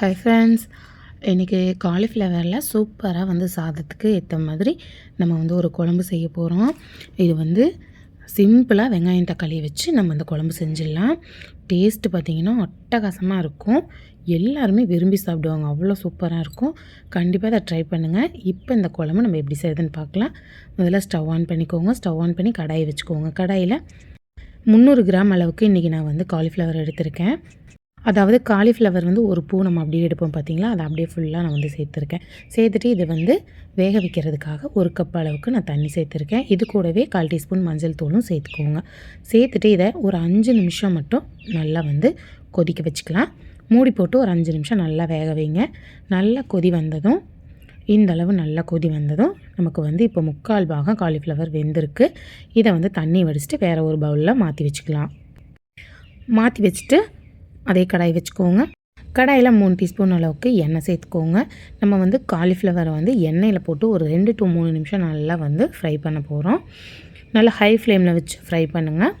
Hi friends இன்றைக்கி காலிஃப்ளவரில் சூப்பராக வந்து சாதத்துக்கு ஏற்ற மாதிரி நம்ம வந்து ஒரு குழம்பு செய்ய போகிறோம் இது வந்து சிம்பிளாக வெங்காயம் தக்காளியை வச்சு நம்ம இந்த குழம்பு செஞ்சிடலாம். டேஸ்ட்டு பார்த்திங்கன்னா அட்டகாசமாக இருக்கும். எல்லாருமே விரும்பி சாப்பிடுவாங்க. அவ்வளோ சூப்பராக இருக்கும். கண்டிப்பாக அதை ட்ரை பண்ணுங்கள் இப்போ இந்த குழம்பு நம்ம எப்படி செய்யுதுன்னு பார்க்கலாம். முதல்ல ஸ்டவ் ஆன் பண்ணிக்கோங்க. ஸ்டவ் ஆன் பண்ணி கடாயை வச்சுக்கோங்க. கடாயில் முந்நூறு கிராம் அளவுக்கு இன்றைக்கி நான் வந்து காலிஃப்ளவர் எடுத்திருக்கேன். அதாவது காலிஃப்ளவர் வந்து ஒரு பூ நம்ம அப்படியே எடுப்போம் பார்த்தீங்களா அதை அப்படியே ஃபுல்லாக நான் வந்து சேர்த்துருக்கேன். சேர்த்துட்டு இதை வந்து வேக வைக்கிறதுக்காக ஒரு கப் அளவுக்கு நான் தண்ணி சேர்த்துருக்கேன். இது கூடவே கால் டீஸ்பூன் மஞ்சள் தூளும் சேர்த்துக்கோங்க. சேர்த்துட்டு இதை ஒரு அஞ்சு நிமிஷம் மட்டும் நல்லா வந்து கொதிக்க வச்சுக்கலாம். மூடி போட்டு ஒரு அஞ்சு நிமிஷம் நல்லா வேக வைங்க. நல்லா கொதி வந்ததும் இந்த அளவு நல்லா கொதி வந்ததும் நமக்கு வந்து இப்போ முக்கால் பாகம் காலிஃப்ளவர் வெந்திருக்கு. இதை வந்து தண்ணி வடிச்சிட்டு வேறு ஒரு பவுலில் மாற்றி வச்சுக்கலாம். மாற்றி வச்சுட்டு அதே கடாய் வச்சுக்கோங்க. கடாயில் மூணு டீஸ்பூன் அளவுக்கு எண்ணெய் சேர்த்துக்கோங்க. நம்ம வந்து காலிஃப்ளவரை வந்து எண்ணெயில் போட்டு ஒரு ரெண்டு டு மூணு நிமிஷம் நல்லா வந்து ஃப்ரை பண்ண போகிறோம் நல்லா ஹை ஃப்ளேமில் வச்சு ஃப்ரை பண்ணுங்கள்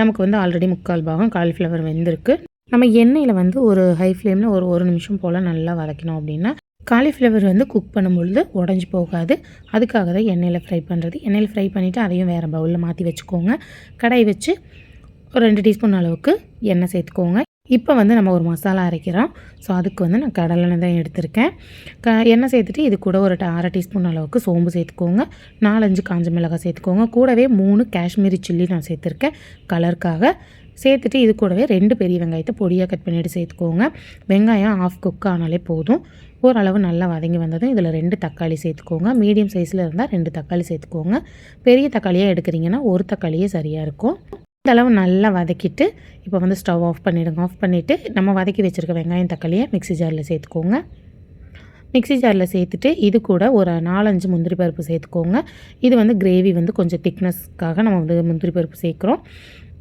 நமக்கு வந்து ஆல்ரெடி முக்கால் பாகம் காலிஃப்ளவர் வெந்திருக்கு. நம்ம எண்ணெயில் வந்து ஒரு ஹை ஃப்ளேமில் ஒரு ஒரு நிமிஷம் போல் நல்லா வதக்கணும் அப்படின்னா காலிஃப்ளவர் வந்து குக் பண்ணும்பொழுது உடஞ்சி போகாது. அதுக்காக தான் எண்ணெயில் ஃப்ரை பண்ணுறது எண்ணெயில் ஃப்ரை பண்ணிவிட்டு அதையும் வேறு பவுலில் மாற்றி வச்சுக்கோங்க. கடாய் வச்சு ஒரு ரெண்டு டீஸ்பூன் அளவுக்கு எண்ணெய் சேர்த்துக்கோங்க. இப்போ வந்து நம்ம ஒரு மசாலா அரைக்கிறோம். ஸோ அதுக்கு வந்து நான் கடலெண்ணெய் தான் எடுத்திருக்கேன். க எண்ணெய் சேர்த்துட்டு இது கூட ஒரு அரை டீஸ்பூன் அளவுக்கு சோம்பு சேர்த்துக்கோங்க. நாலஞ்சு காஞ்ச மிளகாய் சேர்த்துக்கோங்க. கூடவே மூணு காஷ்மீரி சில்லி நான் சேர்த்துருக்கேன். கலருக்காக சேர்த்துட்டு இது கூடவே ரெண்டு பெரிய வெங்காயத்தை பொடியாக கட் பண்ணிவிட்டு சேர்த்துக்கோங்க. வெங்காயம் ஆஃப் குக் ஆனாலே போதும். ஓரளவு நல்லா வதங்கி வந்ததும் இதில் ரெண்டு தக்காளி சேர்த்துக்கோங்க. மீடியம் சைஸில் இருந்தால் ரெண்டு தக்காளி சேர்த்துக்கோங்க. பெரிய தக்காளியாக எடுக்கிறீங்கன்னா ஒரு தக்காளியே சரியாக இருக்கும். அளவு நல்லா வதக்கிட்டு இப்போ வந்து ஸ்டவ் ஆஃப் பண்ணிவிடுங்க ஆஃப் பண்ணிவிட்டு நம்ம வதக்கி வச்சுருக்க வெங்காயம் தக்காளியை மிக்சி ஜாரில் சேர்த்துக்கோங்க. மிக்சி ஜாரில் சேர்த்துட்டு இது கூட ஒரு நாலஞ்சு முந்திரி பருப்பு சேர்த்துக்கோங்க. இது வந்து கிரேவி வந்து கொஞ்சம் திக்னஸ்க்காக நம்ம வந்து முந்திரி பருப்பு சேர்க்குறோம்.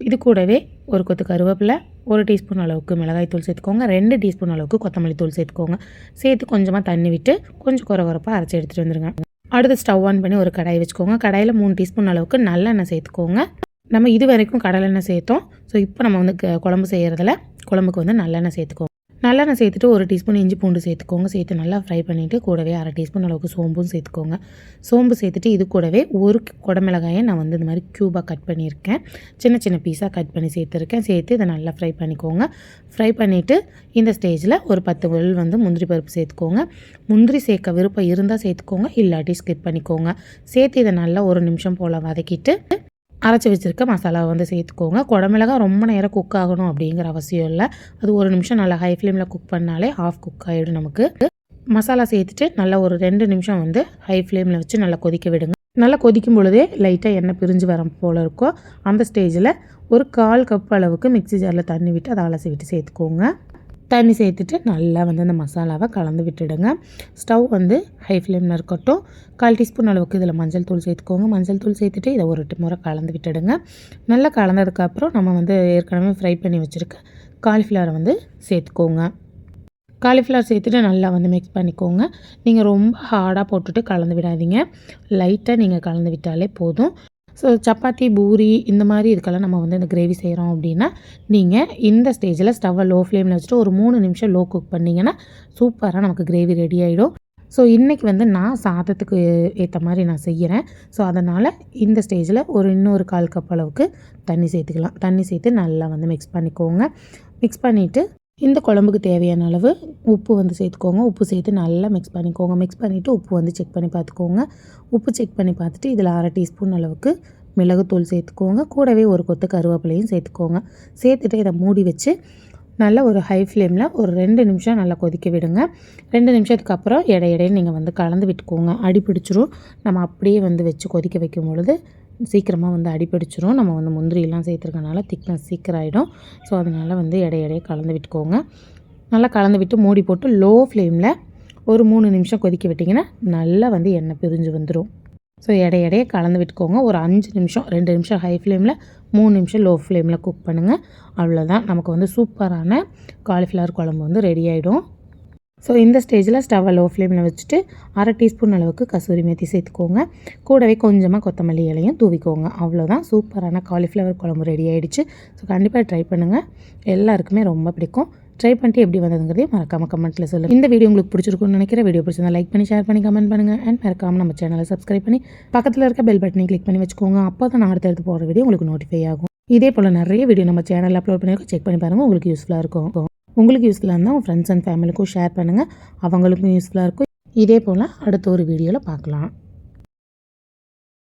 இது கூடவே ஒரு கொத்து கருவேப்பிலை ஒரு டீஸ்பூன் அளவுக்கு மிளகாய் தூள் சேர்த்துக்கோங்க. ரெண்டு டீஸ்பூன் அளவுக்கு கொத்தமல்லி தூள் சேர்த்துக்கோங்க. சேர்த்து கொஞ்சமாக தண்ணி விட்டு கொஞ்சம் குறை குறைப்பாக அரைச்சி எடுத்துகிட்டு வந்துடுங்க அடுத்து ஸ்டவ் ஆன் பண்ணி ஒரு கடாய் வச்சுக்கோங்க. கடாயில் மூணு டீஸ்பூன் அளவுக்கு நல்லெண்ணெய் சேர்த்துக்கோங்க. நம்ம இது வரைக்கும் கடலெண்ணெய் சேர்த்தோம். ஸோ இப்போ நம்ம வந்து குழம்பு செய்கிறதுல குழம்புக்கு வந்து நல்லெண்ணெய் சேர்த்துக்கோங்க நல்லெண்ணெய் சேர்த்துட்டு ஒரு டீஸ்பூன் இஞ்சி பூண்டு சேர்த்துக்கோங்க. சேர்த்து நல்லா ஃப்ரை பண்ணிவிட்டு கூடவே அரை டீஸ்பூன் அளவுக்கு சோம்பும் சேர்த்துக்கோங்க. சோம்பு சேர்த்துட்டு இது கூடவே ஒரு குடமிளகாயை நான் வந்து இந்த மாதிரி க்யூபாக கட் பண்ணியிருக்கேன். சின்ன சின்ன பீஸாக கட் பண்ணி சேர்த்துருக்கேன். சேர்த்து இதை நல்லா ஃப்ரை பண்ணிக்கோங்க. ஃப்ரை பண்ணிவிட்டு இந்த ஸ்டேஜில் ஒரு பத்து விரல் வந்து முந்திரி பருப்பு சேர்த்துக்கோங்க. முந்திரி சேர்க்க விருப்பம் இருந்தால் சேர்த்துக்கோங்க. இல்லாட்டி ஸ்கிப் பண்ணிக்கோங்க. சேர்த்து இதை நல்லா ஒரு நிமிஷம் போல் வதக்கிட்டு அரைச்சி வச்சுருக்க மசாலாவை வந்து சேர்த்துக்கோங்க. குடமிளகா ரொம்ப நேரம் குக் ஆகணும் அப்படிங்கிற அவசியம் இல்லை. அது ஒரு நிமிஷம் நல்லா ஹை ஃப்ளேமில் குக் பண்ணாலே ஆஃப் குக் ஆகிடும் நமக்கு. மசாலா சேர்த்துட்டு நல்லா ஒரு ரெண்டு நிமிஷம் வந்து ஹை ஃப்ளேமில் வச்சு நல்லா கொதிக்க விடுங்க. நல்லா கொதிக்கும் பொழுதே லைட்டாக எண்ணெய் பிரிஞ்சு வர போல் இருக்கும் அந்த ஸ்டேஜில் ஒரு கால் கப் அளவுக்கு மிக்சி ஜாரில் தண்ணி விட்டு அதை அலசி விட்டு சேர்த்துக்கோங்க. தண்ணி சேர்த்துட்டு நல்லா வந்து அந்த மசாலாவை கலந்து விட்டுடுங்க. ஸ்டவ் வந்து ஹை ஃப்ளேமில் இருக்கட்டும். கால் டீஸ்பூன் அளவுக்கு இதில் மஞ்சள் தூள் சேர்த்துக்கோங்க. மஞ்சள் தூள் சேர்த்துட்டு இதை ஒரு முறை கலந்து விட்டுடுங்க. நல்லா கலந்ததுக்கப்புறம் நம்ம வந்து ஏற்கனவே ஃப்ரை பண்ணி வச்சுருக்க காலிஃப்ளவரை வந்து சேர்த்துக்கோங்க. காலிஃப்ளவர் சேர்த்துட்டு நல்லா வந்து மிக்ஸ் பண்ணிக்கோங்க. நீங்கள் ரொம்ப ஹார்டாக போட்டுட்டு கலந்து விடாதீங்க. லைட்டாக நீங்கள் கலந்து விட்டாலே போதும். ஸோ சப்பாத்தி பூரி இந்த மாதிரி இதுக்கெல்லாம் நம்ம வந்து இந்த கிரேவி செய்கிறோம் அப்படின்னா நீங்கள் இந்த ஸ்டேஜில் ஸ்டவ்வை லோ ஃப்ளேமில் வச்சுட்டு ஒரு மூணு நிமிஷம் லோ குக் பண்ணிங்கன்னா சூப்பராக நமக்கு கிரேவி ரெடி ஆகிடும் ஸோ இன்றைக்கி வந்து நான் சாதத்துக்கு ஏற்ற மாதிரி நான் செய்கிறேன் ஸோ அதனால் இந்த ஸ்டேஜில் ஒரு இன்னொரு கால் கப் அளவுக்கு தண்ணி சேர்த்துக்கலாம். தண்ணி சேர்த்து நல்லா வந்து மிக்ஸ் பண்ணிக்கோங்க. மிக்ஸ் பண்ணிவிட்டு இந்த குழம்புக்கு தேவையான அளவு உப்பு வந்து சேர்த்துக்கோங்க. உப்பு சேர்த்து நல்லா மிக்ஸ் பண்ணிக்கோங்க. மிக்ஸ் பண்ணிவிட்டு உப்பு வந்து செக் பண்ணி பார்த்துக்கோங்க. உப்பு செக் பண்ணி பார்த்துட்டு இதில் அரை டீஸ்பூன் அளவுக்கு மிளகுத்தூள் சேர்த்துக்கோங்க. கூடவே ஒரு கொத்து கருவேப்பிலையும் சேர்த்துக்கோங்க. சேர்த்துட்டு இதை மூடி வச்சு நல்லா ஒரு ஹை ஃப்ளேமில் ஒரு ரெண்டு நிமிஷம் நல்லா கொதிக்க விடுங்க. ரெண்டு நிமிஷத்துக்கு அப்புறம் இடையிடையே நீங்கள் வந்து கலந்து விட்டுக்கோங்க. அடி பிடிச்சிரும். நம்ம அப்படியே வந்து வச்சு கொதிக்க வைக்கும் பொழுது சீக்கிரமாக வந்து அடிப்பிடிச்சிரும் நம்ம வந்து முந்திரியெல்லாம் சேர்த்துருக்கனால திக்னஸ் சீக்கிரம் ஆகிடும் ஸோ அதனால் வந்து இடையிடையே கலந்து விட்டுக்கோங்க. நல்லா கலந்து விட்டு மூடி போட்டு லோ ஃப்ளேமில் ஒரு மூணு நிமிஷம் கொதிக்க விட்டிங்கன்னா நல்லா வந்து எண்ணெய் பிரிஞ்சு வந்துடும் ஸோ இடையிடையே கலந்து விட்டுக்கோங்க. ஒரு அஞ்சு நிமிஷம் ரெண்டு நிமிஷம் ஹை ஃப்ளேமில் மூணு நிமிஷம் லோ ஃப்ளேமில் குக் பண்ணுங்கள் அவ்வளோதான் நமக்கு வந்து சூப்பரான காலிஃப்ளவர் குழம்பு வந்து ரெடி ஆகிடும் ஸோ இந்த ஸ்டேஜில் ஸ்டவ்வை லோ ஃப்ளேமில் வச்சுட்டு அரை டீஸ்பூன் அளவுக்கு கசூரி மேத்தி சேர்த்துக்கோங்க. கூடவே கொஞ்சமாக கொத்தமல்லி இலையும் தூவிக்கோங்க. அவ்வளோதான் சூப்பரான காலிஃப்ளவர் குழம்பு ரெடி ஆகிடுச்சு ஸோ கண்டிப்பாக ட்ரை பண்ணுங்கள் எல்லாருக்குமே ரொம்ப பிடிக்கும். ட்ரை பண்ணிட்டு எப்படி வந்ததுங்கிறதையும் மறக்காம கமெண்ட்டில் சொல்லுங்கள் இந்த வீடியோ உங்களுக்கு பிடிச்சிருக்கும்னு நினைக்கிற வீடியோ பிடிச்சிருந்தா லைக் பண்ணி ஷேர் பண்ணி கமெண்ட் பண்ணுங்கள் அண்ட் மறக்காமல் நம்ம சேனலை சப்ஸ்கிரைப் பண்ணி பக்கத்தில் இருக்க பெல் பட்டனை கிளிக் பண்ணி வச்சுக்கோங்க. அப்போ தான் நான் அடுத்தடுத்து போகிற வீடியோ உங்களுக்கு நோட்டிஃபை ஆகும். இதே போல் நிறைய வீடியோ நம்ம சேனலில் அப்லோட் பண்ணியிருக்கோம். செக் பண்ணி பாருங்கள் உங்களுக்கு யூஸ்ஃபுல்லாக இருக்கும். உங்களுக்கு யூஸ்ஃபுல்லாக இருந்தால் உங்கள் ஃப்ரெண்ட்ஸ் அண்ட் ஃபேமிலிக்கும் ஷேர் பண்ணுங்கள் அவங்களுக்கும் யூஸ்ஃபுல்லாக இருக்கும். இதே போல் அடுத்த ஒரு வீடியோவில் பார்க்கலாம்.